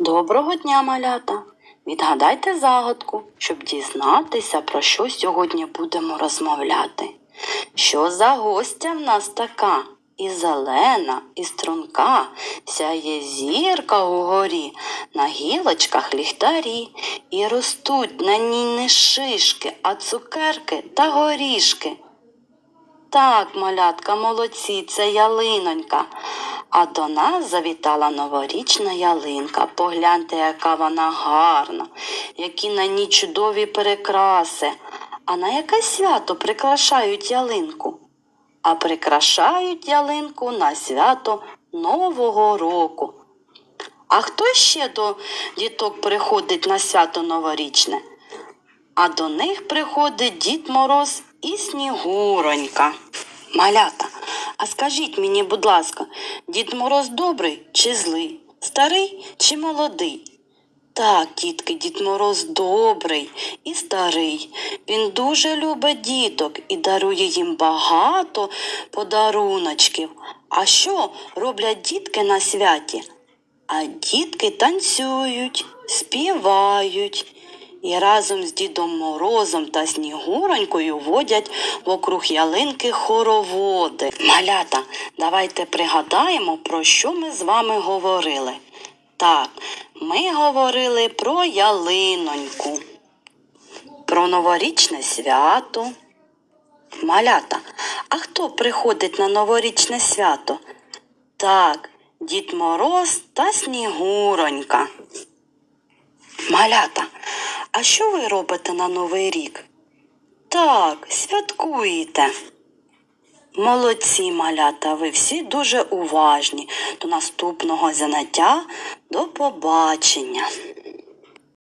Доброго дня, малята! Відгадайте загадку, щоб дізнатися, про що сьогодні будемо розмовляти. Що за гостя в нас така? І зелена, і струнка, сяє зірка угорі, на гілочках ліхтарі, і ростуть на ній не шишки, а цукерки та горішки. Так, малятка, молодці, це ялинонька. А до нас завітала новорічна ялинка. Погляньте, яка вона гарна, які на ній чудові перекраси. А на яке свято прикрашають ялинку? А прикрашають ялинку на свято Нового року. А хто ще до діток приходить на свято новорічне? А до них приходить Дід Мороз і Снігуронька. Малята, а скажіть мені, будь ласка, Дід Мороз добрий чи злий? Старий чи молодий? Так, дітки, Дід Мороз добрий і старий. Він дуже любить діток і дарує їм багато подаруночків. А що роблять дітки на святі? А дітки танцюють, співають і разом з Дідом Морозом та Снігуронькою водять вокруг ялинки хороводи. Малята, давайте пригадаємо, про що ми з вами говорили. Так, ми говорили про ялиноньку, про новорічне свято. Малята, а хто приходить на новорічне свято? Так, Дід Мороз та Снігуронька. Малята, а що ви робите на Новий рік? Так, святкуєте. Молодці, малята, ви всі дуже уважні. До наступного заняття. До побачення.